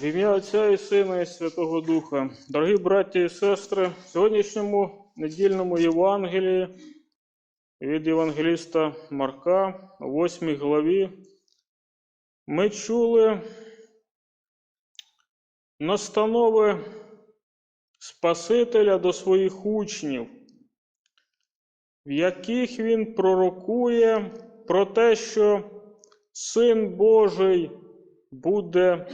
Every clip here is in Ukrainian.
В ім'я Отця і Сина і Святого Духа. Дорогі браті і сестри, в сьогоднішньому недільному Євангелії від Євангеліста Марка, у 8 главі, ми чули настанови Спасителя до своїх учнів, в яких він пророкує про те, що Син Божий буде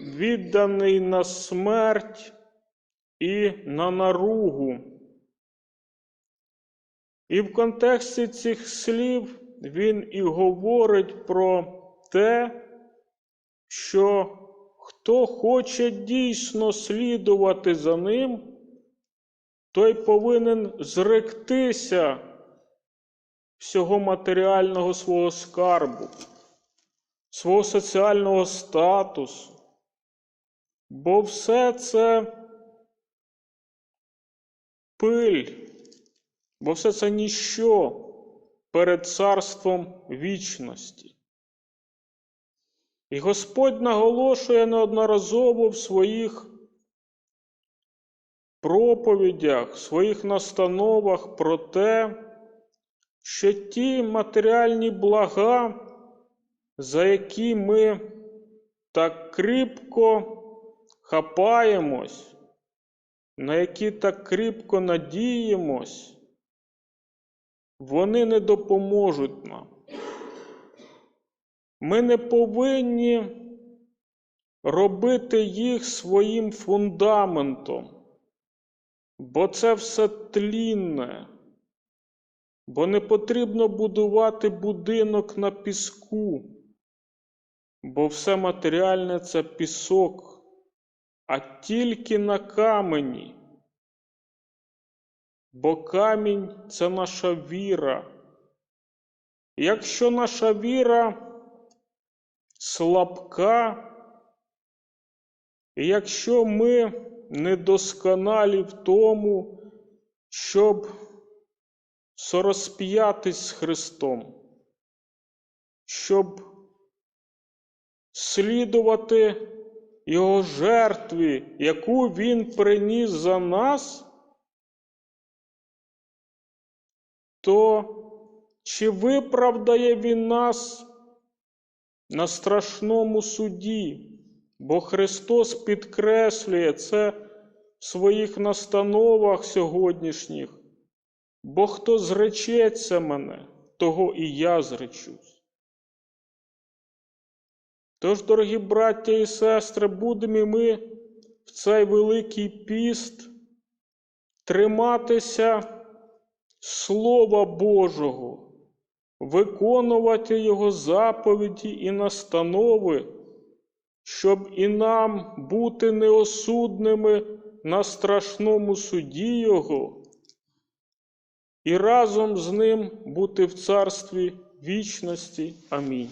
відданий на смерть і на наругу. І в контексті цих слів він і говорить про те, що хто хоче дійсно слідувати за ним, той повинен зректися всього матеріального свого скарбу, свого соціального статусу. Бо все це пиль, бо все це ніщо перед царством вічності. І Господь наголошує неодноразово в своїх проповідях, в своїх настановах про те, що ті матеріальні блага, за які ми так кріпко хапаємось, на які так кріпко надіємось, вони не допоможуть нам. Ми не повинні робити їх своїм фундаментом, бо це все тлінне, бо не потрібно будувати будинок на піску, бо все матеріальне це пісок а тільки на камені. Бо камінь це наша віра. Якщо наша віра слабка, якщо ми недосконалі в тому, щоб сорозп'ятись з Христом, щоб слідувати його жертві, яку Він приніс за нас, то чи виправдає Він нас на страшному суді? Бо Христос підкреслює це в своїх настановах сьогоднішніх. Бо хто зречеться мене, того і я зречусь. Тож, дорогі браття і сестри, будемо і ми в цей Великий піст триматися Слова Божого, виконувати Його заповіді і настанови, щоб і нам бути неосудними на страшному суді Його, і разом з ним бути в царстві вічності. Амінь.